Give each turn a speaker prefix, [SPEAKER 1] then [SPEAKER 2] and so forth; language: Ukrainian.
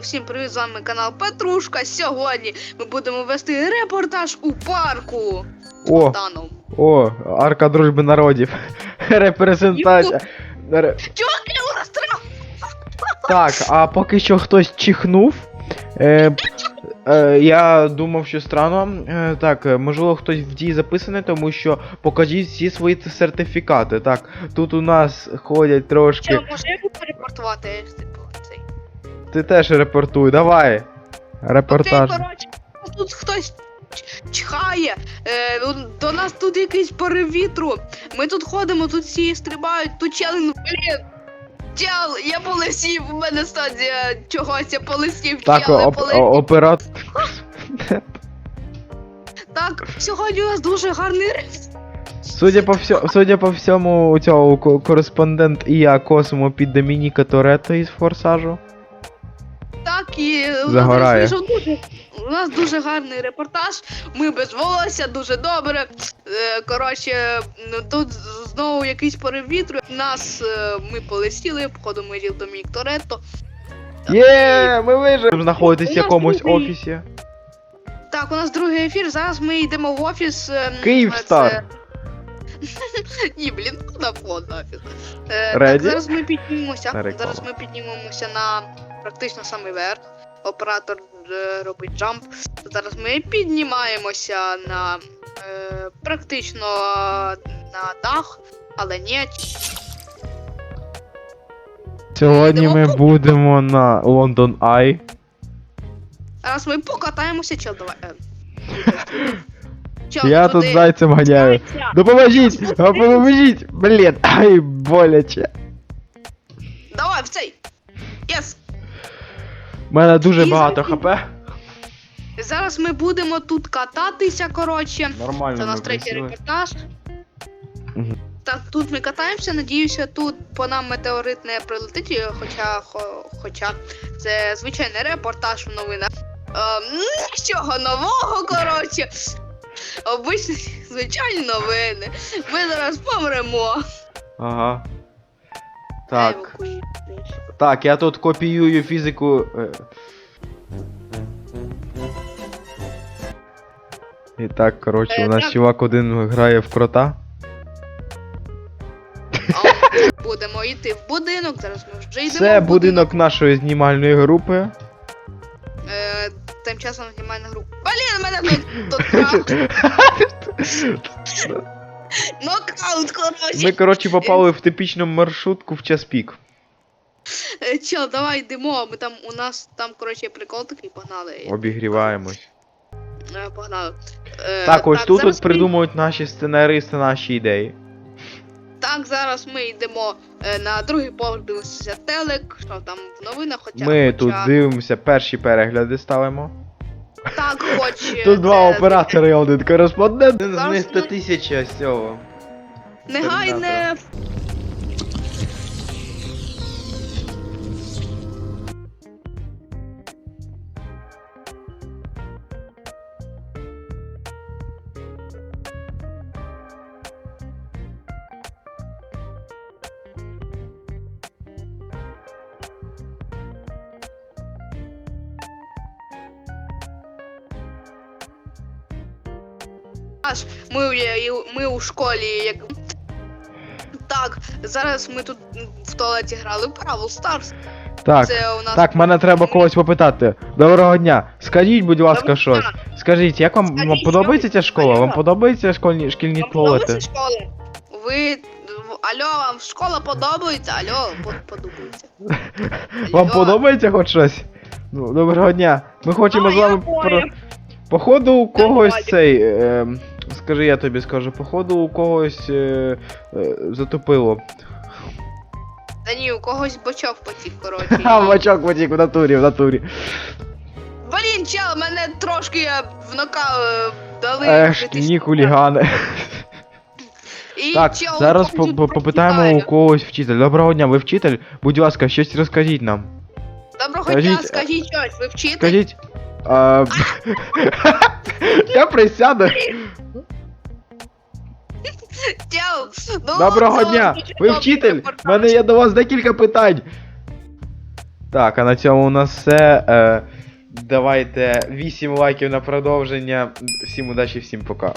[SPEAKER 1] всім привіт, з вами канал Петрушка. Сьогодні ми будемо вести репортаж у парку.
[SPEAKER 2] О,
[SPEAKER 1] Богданом.
[SPEAKER 2] о, арка дружби народів. Репрезентація. Ре-
[SPEAKER 1] Чуваки, у нас треба.
[SPEAKER 2] Так, а поки що хтось чихнув. Е, е, я думав, що странно. Е, так, е, можливо, хтось в дії записаний, тому що покажіть всі свої сертифікати. Так, тут у нас ходять трошки.
[SPEAKER 1] Чел, може я перепортувати? Типу, цей.
[SPEAKER 2] Ти теж репортуй, давай. Репортаж.
[SPEAKER 1] Окей, коротше, тут хтось чхає. Е, до нас тут якийсь порив вітру. Ми тут ходимо, тут всі стрибають, тут челен. Блін. Чел, я полисів, у мене стадія чогось, я полисів,
[SPEAKER 2] Так,
[SPEAKER 1] чел, я
[SPEAKER 2] оп-
[SPEAKER 1] полисів.
[SPEAKER 2] о- оператор.
[SPEAKER 1] Так, сьогодні у нас дуже гарний рейс.
[SPEAKER 2] Судя по всьому, судя по всьому, у цього ко- кореспондент і я Космо під Домініка Торетто із форсажу.
[SPEAKER 1] Так, і у нас
[SPEAKER 2] Загорає.
[SPEAKER 1] вийшов дуже, у нас дуже гарний репортаж. Ми без волосся, дуже добре. Е, коротше, ну, тут знову якийсь порив вітру. Нас е, ми полетіли, походу ми їздили до Домінік Торетто.
[SPEAKER 2] Є, ми вижили. Знаходитесь в якомусь
[SPEAKER 1] другий.
[SPEAKER 2] офісі.
[SPEAKER 1] Так, у нас другий ефір. Зараз ми йдемо в офіс. е,
[SPEAKER 2] Київстар.
[SPEAKER 1] це- Ні, блін, куди. Е, так, зараз ми піднімемося. Зараз ми піднімемося на практично самий верх. Оператор е, робить джамп. Зараз ми піднімаємося на е, практично на дах, але ні.
[SPEAKER 2] Сьогодні ми
[SPEAKER 1] Йдемо.
[SPEAKER 2] будемо на Лондон Ай.
[SPEAKER 1] Зараз ми покатаємося, чел, давай. е. Чел,
[SPEAKER 2] Я
[SPEAKER 1] туди.
[SPEAKER 2] тут зайцем ганяю.
[SPEAKER 1] Зайця.
[SPEAKER 2] Допоможіть! Допоможіть! Блін, ай, боляче.
[SPEAKER 1] Давай в цей. Єс.
[SPEAKER 2] У мене дуже
[SPEAKER 1] І
[SPEAKER 2] багато хп.
[SPEAKER 1] Зараз ми будемо тут кататися, коротше.
[SPEAKER 2] Нормально.
[SPEAKER 1] Це у нас
[SPEAKER 2] ми
[SPEAKER 1] третій
[SPEAKER 2] присіли.
[SPEAKER 1] репортаж.
[SPEAKER 2] Мгм.
[SPEAKER 1] Так, тут ми катаємося, надіюся, тут по нам метеорит не прилетить, хоча, хо, хоча це звичайний репортаж у новинах. Ем, нічого нового, коротше. Обичні звичайні новини. Ми зараз помремо.
[SPEAKER 2] Ага. Так. Так, я тут копіюю фізику. е. І так, коротше,
[SPEAKER 1] Е,
[SPEAKER 2] у нас чувак один грає в крота.
[SPEAKER 1] Будемо йти в будинок, зараз ми вже йдемо.
[SPEAKER 2] Це
[SPEAKER 1] в
[SPEAKER 2] будинок нашої знімальної групи.
[SPEAKER 1] Е, тим часом знімальна група. Блін, мене тут. Нокаут, коротше.
[SPEAKER 2] Ми, коротше, попали в типічну маршрутку в час пік.
[SPEAKER 1] Е, Чел, давай йдемо. Ми там у нас там, коротше, прикол такий, погнали.
[SPEAKER 2] Обігріваємось.
[SPEAKER 1] Е, Погнали. Е,
[SPEAKER 2] Так, ось тут
[SPEAKER 1] зараз
[SPEAKER 2] от
[SPEAKER 1] ми-
[SPEAKER 2] придумують наші сценаристи наші ідеї.
[SPEAKER 1] Так, зараз ми йдемо е, на другий поверх, дивимося телек, що там в новинах, хоча.
[SPEAKER 2] Ми
[SPEAKER 1] хоча...
[SPEAKER 2] тут дивимося, перші перегляди ставимо.
[SPEAKER 1] Так, хоч. е,
[SPEAKER 2] Тут два
[SPEAKER 1] це
[SPEAKER 2] оператори і один кореспондент. Один з
[SPEAKER 1] Зараз
[SPEAKER 2] них 100
[SPEAKER 1] ми-
[SPEAKER 2] тисяч а з цього.
[SPEAKER 1] Негайне. Аж ми, ми у школі як. Так, зараз ми тут в туалеті грали в Brawl Stars.
[SPEAKER 2] Так,
[SPEAKER 1] Це у нас.
[SPEAKER 2] так, мене треба когось попитати. Доброго дня. Скажіть, будь ласка,
[SPEAKER 1] Доброго
[SPEAKER 2] щось.
[SPEAKER 1] дня.
[SPEAKER 2] Скажіть, як вам, вам подобається ця школа? Вам
[SPEAKER 1] Алло.
[SPEAKER 2] подобаються школьні шкільні
[SPEAKER 1] Вам
[SPEAKER 2] туалети?
[SPEAKER 1] подобається школа? Ви. Алло, вам школа подобається? Алло, по- подобається.
[SPEAKER 2] Вам подобається хоч щось? Ну, доброго дня. Ми хочемо з вами про. Походу у когось
[SPEAKER 1] Давай.
[SPEAKER 2] цей. Е, скажи, я тобі скажу, походу у когось е, е, затопило.
[SPEAKER 1] Та ні, у когось бочок потік, коротше.
[SPEAKER 2] Ха, бачок потік в натурі, в натурі.
[SPEAKER 1] Блін, чел, мене трошки е, в нока е, дали.
[SPEAKER 2] Е, шкільні
[SPEAKER 1] сюди.
[SPEAKER 2] хулігани.
[SPEAKER 1] І,
[SPEAKER 2] Так,
[SPEAKER 1] чел,
[SPEAKER 2] зараз по- по- попитаємо у когось вчитель. Доброго дня, ви вчитель? Будь ласка, щось розкажіть нам.
[SPEAKER 1] Доброго
[SPEAKER 2] Скажіть,
[SPEAKER 1] дня, скажіть щось, ви вчитель?
[SPEAKER 2] Скажіть. А... Я присяду.
[SPEAKER 1] Ну,
[SPEAKER 2] Доброго дня! Ви вчитель! У мене є до вас декілька питань. Так, а на цьому у нас все. Е, давайте 8 лайків на продовження. Всім удачі, всім пока.